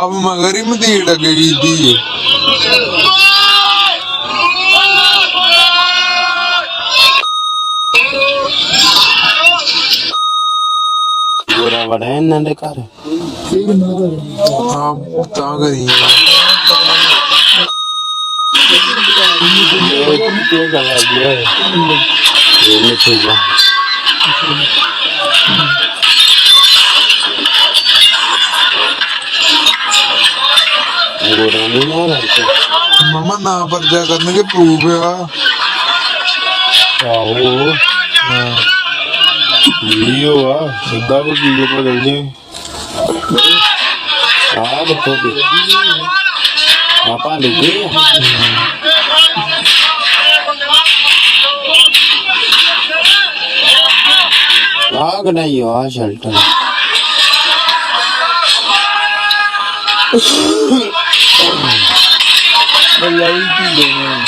ਆਪ ਮਗਰ ਹੀ ਗਈ ਦੀ ਗੋਰਾ ਵੜਾ ਇਹਨਾਂ ਦੇ ਘਰ। ਆਪ ਤਾਂ ਕਰੀ ਇਹ ਕੀ ਗੱਲ ਹੈ ਇਹ ਮਿੱਠੂ ਜਾ ਗੋਰਾ ਨਹੀਂ ਨਾ ਮਮਾ ਨਾ ਪਰਜਾ ਕਰਨਗੇ ਪ੍ਰੂਫ ਆ। ਆਹੋ। ਵੀਡੀਓ ਆ ਸਿੱਧਾ ਕੋ ਵੀਡੀਓ ਪਰ ਗਈ ਆ ਦੇਖੋ ਆਪਾਂ ਲਿਖੇ ਆ। ਗਣਾਈ ਆ ਸ਼ਲਟਰ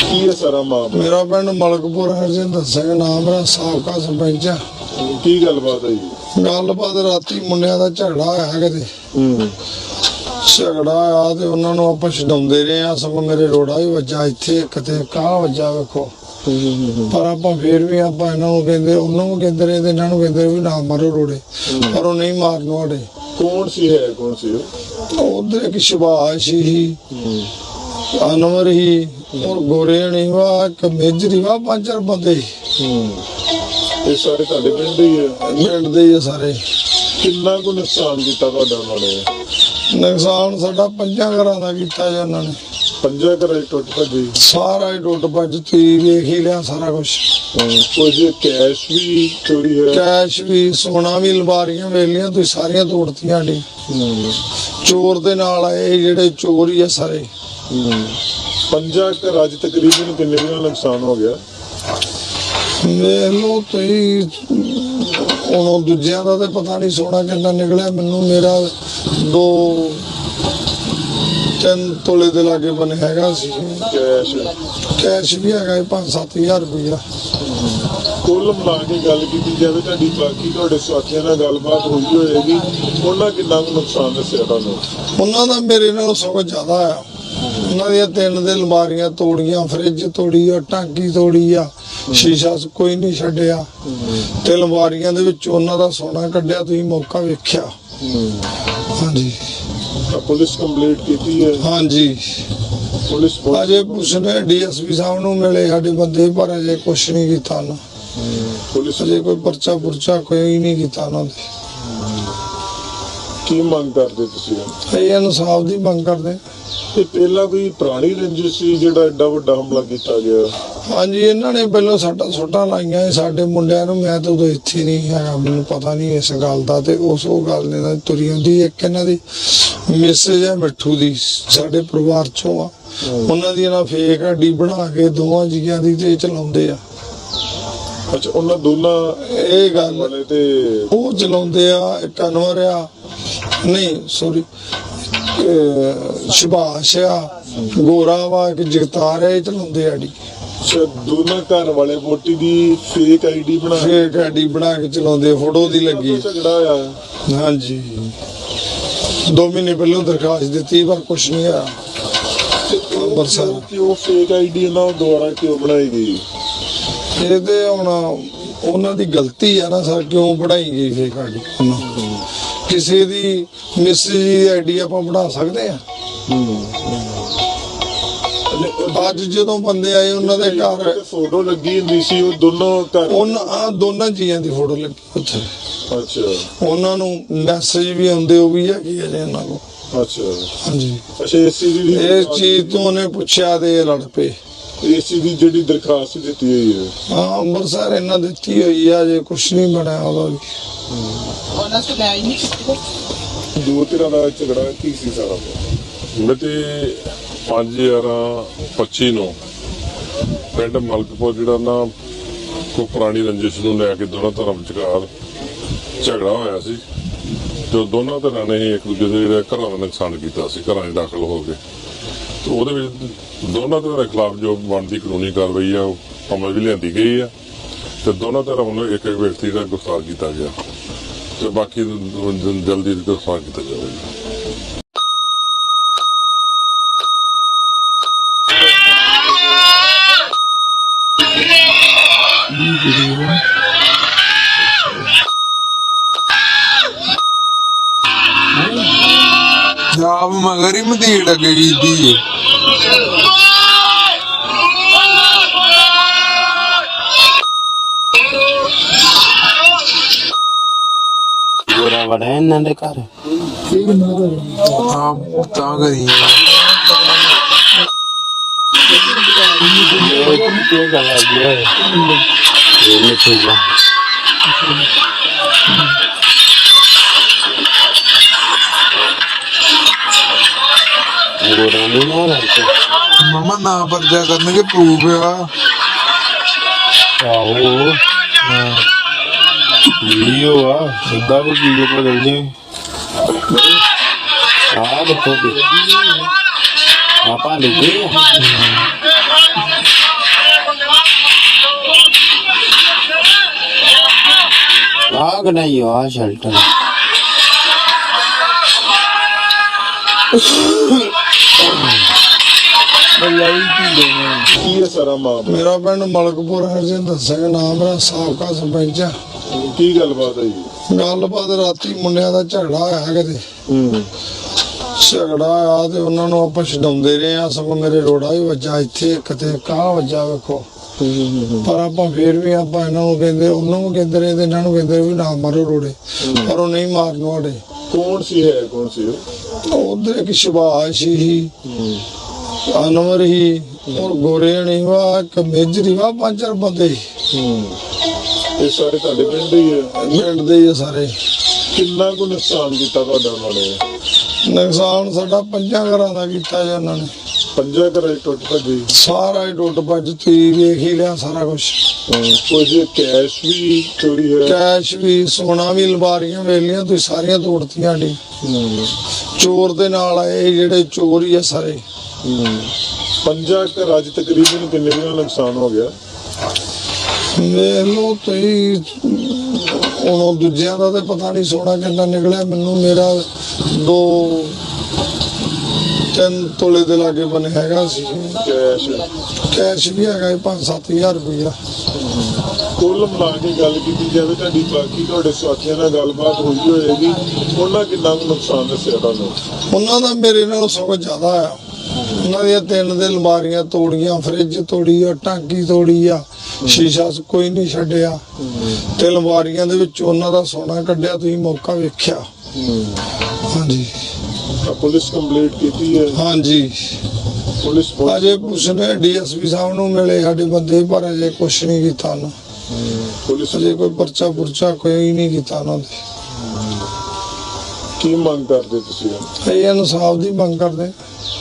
ਕੀ ਹੈ ਸਾਰਾ ਮਾਮਲਾ ਮੇਰਾ ਪਿੰਡ ਮਲਕਪੁਰ ਹਰਜਿੰਦਰ ਸਿੰਘ ਨਾਮ ਮੇਰਾ ਸਾਬਕਾ ਸਰਪੰਚ ਆ। ਕੀ ਗੱਲਬਾਤ ਹੈ ਜੀ? ਗੱਲਬਾਤ ਰਾਤੀ ਮੁੰਡਿਆਂ ਦਾ ਝਗੜਾ ਹੋਇਆ ਕਿਤੇ। ਹੂੰ। ਝਗੜਾ ਆ ਤੇ ਉਹਨਾਂ ਨੂੰ ਆਪਾਂ ਛਡਾਉਂਦੇ ਰਹੇ ਆ ਸਗੋਂ ਮੇਰੇ ਰੋੜਾ ਵੀ ਵੱਜਾ ਇੱਥੇ ਕਿਤੇ ਕਾਹ ਵੱਜਾ ਵੇਖੋ। ਪਰ ਆਪਾਂ ਫੇਰ ਵੀ ਆਪਾਂ ਇਹਨਾਂ ਨੂੰ ਕਹਿੰਦੇ ਉਹਨਾਂ ਨੂੰ ਕਹਿੰਦੇ ਰਹੇ ਤੇ ਇਹਨਾਂ ਨੂੰ ਕਹਿੰਦੇ ਵੀ ਨਾ ਮਾਰੋ ਰੋੜੇ ਪਰ ਉਹ ਨਹੀਂ ਮਾਰਨ ਵਾਲੇ ਕੌਣ ਸੀ ਹੈ ਕੌਣ ਸੀ ਉਹ? ਉਧਰ ਇੱਕ ਸ਼ਿਵਾਸ਼ ਹੀ ਅਨਵਰ ਹੀ ਔਰ ਗੋਰੇ ਨਹੀਂ ਵਾ ਇੱਕ ਮੇਜਰੀ ਵਾ ਪੰਜ ਚਾਰ ਬੰਦੇ। ਇਹ ਸਾਰੇ ਤੁਹਾਡੇ ਪਿੰਡ ਦੇ ਹੀ ਹੈ ਪਿੰਡ ਦੇ ਹੀ ਆ ਸਾਰੇ। ਕਿੰਨਾ ਕੁ ਨੁਕਸਾਨ ਕੀਤਾ ਤੁਹਾਡਾ ਉਹਨਾਂ ਨੇ? ਨੁਕਸਾਨ ਸਾਡਾ ਪੰਜਾਂ ਘਰਾਂ ਦਾ ਕੀਤਾ ਜੀ ਉਹਨਾਂ ਨੇ। ਪੰਜਾ ਘਰਾਂ ਟੁੱਟ ਭੱਜੀ। ਸਾਰਾ ਹੀ ਟੁੱਟ ਭੱਜ ਤੁਸੀਂ ਵੇਖ ਹੀ ਲਿਆ ਸਾਰਾ ਕੁਝ ਕੁਝ ਕੈਸ਼ ਵੀ ਚੋਰੀ ਹੋਇਆ। ਕੈਸ਼ ਵੀ ਸੋਨਾ ਵੀ ਲਵਾਰੀਆਂ ਵੇਲੀਆਂ ਤੁਸੀਂ ਸਾਰੀਆਂ ਤੋੜਤੀਆਂ ਹੂੰ ਚੋਰ ਦੇ ਨਾਲ ਆਏ ਜਿਹੜੇ ਚੋਰ ਹੀ ਆ ਸਾਰੇ। ਪੰਜਾ ਘਰਾਂ 'ਚ ਤਕਰੀਬਨ ਕਿੰਨੇ ਦਾ ਨੁਕਸਾਨ ਹੋ ਗਿਆ? ਲਓ ਤੁਸੀਂ ਉਹਨੂੰ ਦੂਜਿਆਂ ਦਾ ਤੇ ਪਤਾ ਨਹੀਂ ਸੋਨਾ ਕਿੰਨਾ ਨਿਕਲਿਆ। ਮੈਨੂੰ ਮੇਰਾ ਦੋ ਤਿੰਨ ਤੋਲੇ ਦੇ ਲਾਗੇ ਬਣੇ ਹੈਗਾ ਸੀ। ਕੈਸ਼। ਕੈਸ਼ ਵੀ ਹੈਗਾ 5-7000 ਰੁਪਇਆ ਕੁੱਲ ਮਿਲਾ ਕੇ ਗੱਲ ਕੀਤੀ ਜਾਵੇ ਤੁਹਾਡੀ ਬਾਕੀ ਤੁਹਾਡੇ ਸਾਥੀਆਂ ਨਾਲ ਗੱਲਬਾਤ ਹੋਈ ਹੋਏਗੀ। ਉਹਨਾਂ ਕਿੰਨਾ ਕੁ ਨੁਕਸਾਨ ਦੱਸਿਆ ਤੁਹਾਨੂੰ? ਉਹਨਾਂ ਦਾ ਮੇਰੇ ਨਾਲੋਂ ਸਗੋਂ ਜ਼ਿਆਦਾ ਆ। ਉਹਨਾਂ ਦੀਆਂ ਤਿੰਨ ਦੇ ਅਲਮਾਰੀਆਂ ਤੋੜੀਆਂ ਫ੍ਰਿਜ ਤੋੜੀ ਆ ਟਾਂਕੀ ਤੋੜੀ ਆ। ਸ਼ੀਸ਼ਾ ਕੋਈ ਨਹੀਂ ਛੱਡਿਆ। ਤੇ ਅਲਮਾਰੀਆਂ ਦੇ ਵਿੱਚ ਉਹਨਾਂ ਦਾ ਸੋਨਾ ਕੱਢਿਆ ਤੁਸੀਂ ਮੌਕਾ ਵੇਖਿਆ। ਹਾਂਜੀ। ਤਾਂ ਪੁਲਿਸ ਕੰਪਲੀਟ ਕੀਤੀ ਹੈ। ਹਾਂਜੀ। ਪੁਲਿਸ ਅਜੇ ਪੁੱਛਣੇ ਡੀਐਸਪੀ ਸਾਹਿਬ ਨੂੰ ਮਿਲੇ ਸਾਡੇ ਬੰਦੇ ਪਰ ਅਜੇ ਕੁਛ ਨਹੀਂ ਕੀਤਾ ਉਹਨਾਂ। ਪੁਲਿਸ ਅਜੇ ਕੋਈ ਪਰਚਾ ਪੁਰਚਾ ਕੋਈ ਨਹੀਂ ਕੀਤਾ ਉਹਨਾਂ ਦੇ। ਕੀ ਮੰਗ ਕਰਦੇ ਤੁਸੀਂ? ਇਹ ਇਨਸਾਫ ਦੀ ਮੰਗ ਕਰਦੇ ਇਹ ਪਹਿਲਾਂ ਕੋਈ ਪੁਰਾਣੀ ਰੰਜਿਸ਼ ਸੀ ਜਿਹੜਾ ਐਡਾ ਵੱਡਾ ਹਮਲਾ ਕੀਤਾ ਗਿਆ? ਹਾਂਜੀ ਇਹਨਾਂ ਨੇ ਪਹਿਲਾਂ ਸਾਡਾ ਛੋਟਾ ਲਾਈਆਂ ਸੀ ਸਾਡੇ ਮੁੰਡਿਆਂ ਨੂੰ। ਮੈਂ ਤਾਂ ਉਦੋਂ ਇੱਥੇ ਨਹੀਂ ਹੈਗਾ ਮੈਨੂੰ ਪਤਾ ਨਹੀਂ ਇਸ ਗੱਲ ਦਾ ਤੇ ਉਸ ਉਹ ਗੱਲ ਨੇ ਨਾਲ ਤੁਰੀ ਹੁੰਦੀ ਇੱਕ ਇਹਨਾਂ ਦੀ ਮੈਸੇਜ ਹੈ ਮਿੱਠੂ ਦੀ ਸਾਡੇ ਪਰਿਵਾਰ ਚੋਂ ਆ। ਉਹਨਾਂ ਦੀ ਨਾ ਫੇਕ ਆਡੀ ਬਣਾ ਕੇ ਦੋਵਾਂ ਜੀਆਂ ਦੀ ਤੇ ਚਲਾਉਂਦੇ ਆ। ਅੱਛਾ ਉਹਨਾਂ ਦੋਨਾਂ ਇਹ ਗੱਲ ਵਾਲੇ ਤੇ ਉਹ ਚਲਾਉਂਦੇ ਆ ਇੱਕ ਅਨਵਰ ਆ। ਨਹੀਂ ਸੌਰੀ ਸ਼ਿਬਾਸ਼ ਆ ਗੋਰਾ ਵਾ ਇੱਕ ਜਗਤਾਰ ਇਹ ਚਲਾਉਂਦੇ ਆਡੀ ਅੱਛਾ, ਦੋਨਾਂ ਘਰ ਵਾਲੇ ਵੋਟੀ ਦੀ ਫੇਕ ਆਈਡੀ ਬਣਾ ਕੇ ਫੇਕ ਆਡੀ ਬਣਾ ਕੇ ਚਲਾਉਂਦੇ ਫੋਟੋ ਦੀ ਲੱਗੀ। ਝਗੜਾ ਹੋਇਆ ਹਾਂਜੀ। ਦੋ ਮਹੀਨੇ ਪਹਿਲਾਂ ਦਰਖਾਸਤ ਦਿੱਤੀ ਪਰ ਕੁਛ ਨਹੀਂ ਆਇਆ ਅੰਮ੍ਰਿਤਸਰ। ਕਿ ਉਹ ਫੇਕ ਆਈਡੀ ਉਹਨਾਂ ਦੁਆਰਾ ਕਿਉਂ ਬਣਾਈ ਗਈ? ਇਹ ਤੇ ਹੁਣ ਉਹਨਾਂ ਦੀ ਗਲਤੀ ਆ ਨਾ ਸਰ ਕਿਉਂ ਪੜਾਈ ਗਈ ਫੇਕ ਆਈਡੀ ਕਿਸੇ ਦੀ ਮੈਸੇਜ ਦੀ ਆਈਡੀ ਆਪਾਂ ਬਣਾ ਸਕਦੇ ਆ। ਅੱਜ ਜਦੋਂ ਬੰਦੇ ਆਏ ਉਹਨਾਂ ਦੇ ਘਰ ਫੋਟੋ ਲੱਗੀ ਹੁੰਦੀ ਸੀ ਉਹ ਦੋਨੋਂ ਘਰ ਉਹਨਾਂ ਆ ਦੋਨਾਂ ਜੀਆਂ ਦੀ ਫੋਟੋ ਲੱਗੀ ਉੱਥੇ। ਅੱਛਾ। ਉਹਨਾਂ ਨੂੰ ਮੈਸੇਜ ਵੀ ਆਉਂਦੇ ਉਹ ਵੀ ਹੈਗੇ ਆ ਜੀ ਉਹਨਾਂ ਕੋਲ। ਅੱਛਾ। ਹਾਂਜੀ। ਅੱਛਾ ਏਸੀ ਦੀ ਇਸ ਚੀਜ਼ ਤੋਂ ਉਹਨੇ ਪੁੱਛਿਆ ਤੇ ਇਹ ਲੜ ਪਏ। ਏਸੀ ਦੀ ਜਿਹੜੀ ਦਰਖਾਸਤ ਦਿੱਤੀ ਹੋਈ ਹੈ। ਹਾਂ ਅੰਮ੍ਰਿਤਸਰ ਇਹਨਾਂ ਦਿੱਤੀ ਹੋਈ ਆ ਜੇ ਕੁਛ ਨਹੀਂ ਬਣਿਆ ਉਹਦਾ ਵੀ। ਉਹਨਾਂ ਸੁਣਾਈ ਨਹੀਂ ਕੀਤੀ। ਦੋ ਤਰ੍ਹਾਂ ਦਾ ਝਗੜਾ ਕੀ ਸੀ ਸਾਰਾ? ਮਿਤੀ 5025 ਨੂੰ। ਪਿੰਡ ਮਲਕਪੁਰ ਜਿਹੜਾ ਨਾ ਕੋ ਪੁਰਾਣੀ ਰੰਜਿਸ਼ ਨੂੰ ਲੈ ਕੇ ਦੋਨਾਂ ਧਰਮ ਵਿਚਕਾਰ ਝਗੜਾ ਹੋਇਆ ਸੀ। ਜੋ ਦੋਨਾਂ ਧਿਰਾਂ ਨੇ ਹੀ ਇੱਕ ਦੂਜੇ ਦੇ ਜਿਹੜੇ ਘਰਾਂ ਦਾ ਨੁਕਸਾਨ ਕੀਤਾ ਸੀ, ਘਰਾਂ 'ਚ ਦਾਖਲ ਹੋ ਕੇ। ਤੇ ਉਹਦੇ ਵਿੱਚ ਦੋਨਾਂ ਧਿਰਾਂ ਦੇ ਖਿਲਾਫ ਜੋ ਬਣਦੀ ਕਾਨੂੰਨੀ ਕਾਰਵਾਈ ਆ, ਉਹ ਅਮਲ ਵੀ ਲਿਆਂਦੀ ਗਈ ਆ। ਤੇ ਦੋਨਾਂ ਧਿਰਾਂ ਨੂੰ ਇੱਕ ਇੱਕ ਵਿਅਕਤੀ ਦਾ ਗ੍ਰਿਫਤਾਰ ਕੀਤਾ ਗਿਆ। ਤੇ ਬਾਕੀ ਜਲਦੀ ਗ੍ਰਿਫਤਾਰ ਕੀਤਾ ਜਾਵੇਗਾ। ਗਈ ਦੀ ਗੋਰਾ ਵੜਾ ਇਹਨਾਂ ਦੇ ਘਰ? ਆਪ ਤਾਂ ਕਰੀ ਇਹ ਕੀ ਗੱਲ ਹੈ ਇਹ ਮਿੱਠੂਗਾ ਗੋਰਾ ਨਹੀਂ ਨਾ ਰਹਿ ਮਮਾ ਨਾ ਪਰਚਾ ਕਰਨਗੇ ਪ੍ਰੂਫ ਆ। ਆਹੋ। ਵੀਡੀਓ ਆ ਸਿੱਧਾ ਵੀ ਵੀਡੀਓ ਪਰ ਚੱਲ ਜੇ ਆ ਦੇਖੋ ਜੀ। ਆਪਾਂ ਲਿਖੇ ਆ। ਗਣਾਈ ਆ ਸ਼ੈਲਟਰ ਕੀ ਹੈ ਸਾਰਾ ਮਾਮਲਾ? ਮੇਰਾ ਪਿੰਡ ਮਲਕਪੁਰ ਹਰਜਿੰਦਰ ਸਿੰਘ ਨਾਮ ਮੇਰਾ ਸਾਬਕਾ ਸਰਪੰਚ ਆ। ਕੀ ਗੱਲਬਾਤ ਹੈ ਜੀ? ਗੱਲਬਾਤ ਰਾਤੀ ਮੁੰਡਿਆਂ ਦਾ ਝਗੜਾ ਹੋਇਆ ਕਿਤੇ ਹੂੰ। ਝਗੜਾ ਆ ਤੇ ਉਹਨਾਂ ਨੂੰ ਆਪਾਂ ਛਡਾਉਂਦੇ ਰਹੇ ਆ ਸਗੋਂ ਮੇਰੇ ਰੋੜਾ ਵੀ ਵੱਜਾ ਇੱਥੇ ਕਿਤੇ ਕਾਹ ਵੱਜਾ ਵੇਖੋ। ਪਰ ਆਪਾਂ ਫੇਰ ਵੀ ਆਪਾਂ ਇਹਨਾਂ ਨੂੰ ਕਹਿੰਦੇ ਉਹਨਾਂ ਨੂੰ ਕਹਿੰਦੇ ਰਹੇ ਤੇ ਇਹਨਾਂ ਨੂੰ ਕਹਿੰਦੇ ਵੀ ਨਾ ਮਾਰੋ ਰੋੜੇ ਪਰ ਉਹ ਨਹੀਂ ਮਾਰਨ ਵਾਲੇ। ਕੌਣ ਸੀ ਹੈ ਕੌਣ ਸੀ ਉਹ? ਉਧਰ ਇੱਕ ਸ਼ਿਵਾਸ਼ ਹੀ। ਅਨਵਰ ਹੀ ਔਰ ਗੋਰੇ ਨਹੀਂ ਵਾ ਇੱਕ ਮੇਜਰੀ ਵਾ ਪੰਜ ਚਾਰ ਬੰਦੇ। ਹੂੰ। ਇਹ ਸਾਰੇ ਤੁਹਾਡੇ ਪਿੰਡ ਦੇ ਹੀ ਹੈ ਪਿੰਡ ਦੇ ਹੀ ਆ ਸਾਰੇ। ਕਿੰਨਾ ਕੁ ਨੁਕਸਾਨ ਕੀਤਾ ਤੁਹਾਡਾ ਉਹਨਾਂ ਨੇ? ਨੁਕਸਾਨ ਸਾਡਾ ਪੰਜਾਂ ਘਰਾਂ ਦਾ ਕੀਤਾ ਜੀ ਉਹਨਾਂ ਨੇ। ਪੰਜਾ ਘਰ ਟੁੱਟ ਭੱਜੀ? ਸਾਰਾ ਹੀ ਟੁੱਟ ਭੱਜ ਤੁਸੀਂ ਵੇਖ ਹੀ ਲਿਆ ਸਾਰਾ ਕੁਝ ਕੁਝ ਕੈਸ਼ ਵੀ ਚੋਰੀ ਹੋਇਆ? ਕੈਸ਼ ਵੀ ਸੋਨਾ ਵੀ ਲਵਾਰੀਆਂ ਵੇਲੀਆਂ ਤੁਸੀਂ ਸਾਰੀਆਂ ਤੋੜਤੀਆਂ ਹੂੰ। ਚੋਰ ਦੇ ਨਾਲ ਆਏ ਜਿਹੜੇ ਚੋਰ ਹੀ ਆ ਸਾਰੇ। ਹੂੰ। ਪੰਜਾ ਘਰ ਅੱਜ ਤਕਰੀਬਨ ਕਿੰਨੇ ਦਾ ਨੁਕਸਾਨ ਹੋ ਗਿਆ? ਵੇਖ ਲਓ ਤੁਸੀਂ ਹੁਣ ਉਹ ਦੂਜਿਆਂ ਦਾ ਤੇ ਪਤਾ ਨਹੀਂ ਸੋਨਾ ਕਿੰਨਾ ਨਿਕਲਿਆ। ਮੈਨੂੰ ਮੇਰਾ ਦੋ ਤਿੰਨ ਤੋਲੇ ਦੇ ਲਾਗੇ ਬਣੇ ਹੈਗਾ ਸੀ। ਕੈਸ਼ ਕੈਸ਼ ਵੀ ਹੈਗਾ 5-7000 ਰੁਪਇਆ ਕੁੱਲ ਮਿਲਾ ਕੇ ਗੱਲ ਕੀਤੀ ਜਾਵੇ ਤੁਹਾਡੀ ਬਾਕੀ ਤੁਹਾਡੇ ਸਾਥੀਆਂ ਨਾਲ ਗੱਲਬਾਤ ਹੋਈ ਹੋਏਗੀ। ਉਹਨਾਂ ਕਿੰਨਾ ਨੁਕਸਾਨ ਦੱਸਿਆ ਤੁਹਾਨੂੰ? ਉਹਨਾਂ ਦਾ ਮੇਰੇ ਨਾਲੋਂ ਸਗੋਂ ਜ਼ਿਆਦਾ ਆ। ਉਹਨਾਂ ਦੀਆਂ ਤਿੰਨ ਦੇ ਅਲਮਾਰੀਆਂ ਤੋੜੀਆਂ ਫ੍ਰਿਜ ਤੋੜੀ ਆ ਟਾਂਕੀ ਤੋੜੀ ਆ ਸ਼ੀਸ਼ਾ ਕੋਈ ਨਹੀਂ ਛੱਡਿਆ। ਤੇ ਅਲਮਾਰੀਆਂ ਦੇ ਵਿੱਚ ਉਹਨਾਂ ਦਾ ਸੋਨਾ ਕੱਢਿਆ ਤੁਸੀਂ ਮੌਕਾ ਵੇਖਿਆ। ਹਾਂਜੀ। ਤਾਂ ਪੁਲਿਸ ਕੰਪਲੀਟ ਕੀਤੀ ਹੈ। ਹਾਂਜੀ। ਪੁਲਿਸ ਅਜੇ ਪੁੱਛਨੇ ਡੀਐਸਪੀ ਸਾਹਿਬ ਨੂੰ ਮਿਲੇ ਸਾਡੇ ਬੰਦੇ ਪਰ ਅਜੇ ਕੁਛ ਨਹੀਂ ਕੀਤਾ ਨਾ। ਪੁਲਿਸ ਅਜੇ ਕੋਈ ਪਰਚਾ ਪੁਰਚਾ ਕੋਈ ਨਹੀਂ ਕੀਤਾ ਉਹਨਾਂ ਦੇ। ਕੀ ਮੰਗ ਕਰਦੇ ਤੁਸੀਂ? ਇਹ ਇਨਸਾਫ ਦੀ ਮੰਗ ਕਰਦੇ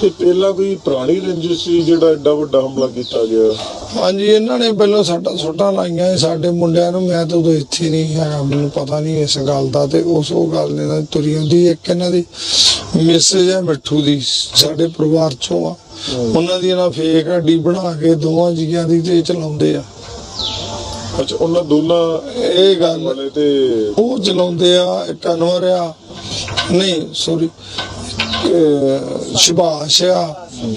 ਤੇ ਪਹਿਲਾਂ ਕੋਈ ਪੁਰਾਣੀ ਰੰਜਿਸ਼ ਸੀ ਜਿਹੜਾ ਐਡਾ ਵੱਡਾ ਹਮਲਾ ਕੀਤਾ ਗਿਆ? ਹਾਂਜੀ ਇਹਨਾਂ ਨੇ ਪਹਿਲਾਂ ਸੱਟਾਂ ਸੁੱਟਾਂ ਲਾਈਆਂ ਸਾਡੇ ਮੁੰਡਿਆਂ ਨੂੰ। ਮੈਂ ਤਾਂ ਉਦੋਂ ਇੱਥੇ ਨਹੀਂ ਹੈਗਾ ਮੈਨੂੰ ਪਤਾ ਨਹੀਂ ਇਸ ਗੱਲ ਦਾ ਤੇ ਉਸ ਉਹ ਗੱਲ ਨੇ ਨਾ ਤੁਰੀ ਹੁੰਦੀ ਇੱਕ ਇਹਨਾਂ ਦੀ ਮੈਸੇਜ ਹੈ ਮਿੱਠੂ ਦੀ ਸਾਡੇ ਪਰਿਵਾਰ ਚੋਂ ਆ। ਉਹਨਾਂ ਦੀ ਨਾ ਫੇਕ ਆਡੀ ਬਣਾ ਕੇ ਦੋਵਾਂ ਜੀਆਂ ਦੀ ਤੇ ਚਲਾਉਂਦੇ ਆ। ਅੱਛਾ ਉਹਨਾਂ ਦੋਨਾਂ ਇਹ ਗੱਲ ਤੇ ਉਹ ਚਲਾਉਂਦੇ ਆ ਇੱਕ ਅਨਵਰ ਆ ਨਹੀਂ ਸੌਰੀ ਸ਼ਿਬਾਸ਼ ਆ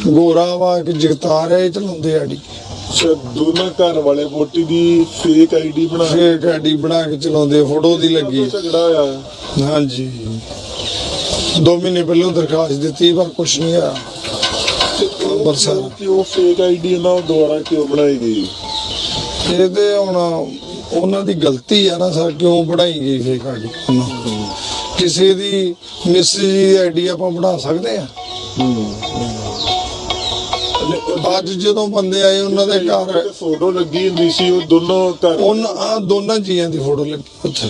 ਗੋਰਾ ਵਾ ਇੱਕ ਜਗਤਾਰ ਆ ਇਹ ਚਲਾਉਂਦੇ ਅੱਛਾ, ਦੋਨਾਂ ਘਰ ਵਾਲੇ ਵੋਟੀ ਦੀ ਫੇਕ ਆਈਡੀ ਬਣਾ ਕੇ ਫੇਕ ਆਡੀ ਬਣਾ ਕੇ ਚਲਾਉਂਦੇ ਫੋਟੋ ਦੀ ਲੱਗੀ ਝਗੜਾ ਆ ਹਾਂਜੀ। ਦੋ ਮਹੀਨੇ ਪਹਿਲਾਂ ਦਰਖਾਸਤ ਦਿੱਤੀ ਪਰ ਕੁਛ ਨਹੀਂ ਅੰਮ੍ਰਿਤਸਰ ਕਿ ਉਹ ਫੇਕ ਆਈਡੀ ਉਹਨਾਂ ਨੂੰ ਦੁਬਾਰਾ ਕਿਉਂ ਬਣਾਈ ਗਈ? ਇਹ ਤੇ ਹੁਣ ਉਹਨਾਂ ਦੀ ਗਲਤੀ ਆ ਨਾ ਸਰ ਕਿਉਂ ਬਣਾਈ ਗਈ ਫੇਕ ਆਈਡੀ ਕਿਸੇ ਦੀ ਮੈਸੇਜ ਦੀ ਆਈਡੀ ਆਪਾਂ ਬਣਾ ਸਕਦੇ ਆ ਅੱਜ ਜਦੋਂ ਬੰਦੇ ਆਏ ਉਹਨਾਂ ਦੇ ਘਰ ਫੋਟੋ ਲੱਗੀ ਹੁੰਦੀ ਸੀ ਉਹ ਦੋਨੋਂ ਘਰ ਉਹਨਾਂ ਦੋਨਾਂ ਜੀਆਂ ਦੀ ਫੋਟੋ ਲੱਗੀ ਉੱਥੇ।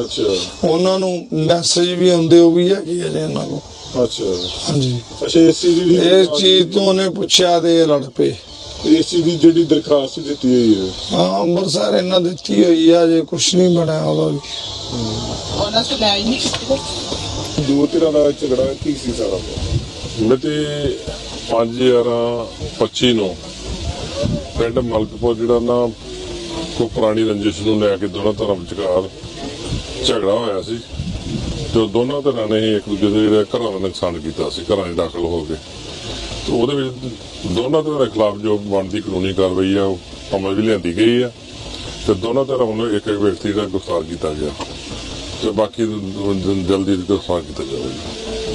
ਅੱਛਾ। ਉਹਨਾਂ ਨੂੰ ਮੈਸੇਜ ਵੀ ਆਉਂਦੇ ਉਹ ਵੀ ਹੈਗੇ ਆ ਜੀ ਉਹਨਾਂ ਨੂੰ ਅੱਛਾ। ਹਾਂਜੀ। ਅੱਛਾ ਏਸੀ ਦੀ ਇਸ ਚੀਜ਼ ਤੋਂ ਉਹਨੇ ਪੁੱਛਿਆ ਤੇ ਇਹ ਲੜ ਪਏ। ਏਸੀ ਦੀ ਜਿਹੜੀ ਦਰਖਾਸਤ ਦਿੱਤੀ ਹੋਈ ਹੈ। ਹਾਂ ਅੰਮ੍ਰਿਤਸਰ ਇਹਨਾਂ ਦਿੱਤੀ ਹੋਈ ਆ ਜੇ ਕੁਛ ਨਹੀਂ ਬਣਿਆ ਉਹਦਾ ਵੀ। ਉਹਨਾਂ ਸੁਣਾਈ ਨਹੀਂ ਕੀਤੀ ਦੋ ਤਰ੍ਹਾਂ ਦਾ ਝਗੜਾ ਕੀ ਸੀ ਸਾਰਾ? ਮਿਤੀ 5/11/25 ਨੂੰ ਪਿੰਡ ਮਲਕਪੁਰ ਜਿਹੜਾ ਨਾ ਕੋ ਪੁਰਾਣੀ ਰੰਜਿਸ਼ ਨੂੰ ਲੈ ਕੇ ਦੋਨਾਂ ਧਰਾਂ ਵਿਚਕਾਰ ਝਗੜਾ ਹੋਇਆ ਸੀ। ਤੇ ਉਹ ਦੋਨਾਂ ਧਿਰਾਂ ਨੇ ਇੱਕ ਦੂਜੇ ਦੇ ਜਿਹੜੇ ਘਰਾਂ ਦਾ ਨੁਕਸਾਨ ਕੀਤਾ ਸੀ ਘਰਾਂ 'ਚ ਦਾਖਲ ਹੋ ਕੇ। ਤੇ ਉਹਦੇ ਵਿੱਚ ਦੋਨਾਂ ਧਿਰਾਂ ਦੇ ਖਿਲਾਫ ਜੋ ਬਣਦੀ ਕਾਨੂੰਨੀ ਕਾਰਵਾਈ ਆ, ਉਹ ਅਮਲ ਵੀ ਲਿਆਂਦੀ ਗਈ ਆ ਤੇ ਦੋਨਾਂ ਧਿਰਾਂ ਵੱਲੋਂ ਇੱਕ ਇੱਕ ਵਿਅਕਤੀ ਦਾ ਗ੍ਰਿਫਤਾਰ ਕੀਤਾ ਗਿਆ ਤੇ ਬਾਕੀ ਜਲਦੀ ਗ੍ਰਿਫਤਾਰ ਕੀਤਾ ਜਾਵੇਗਾ।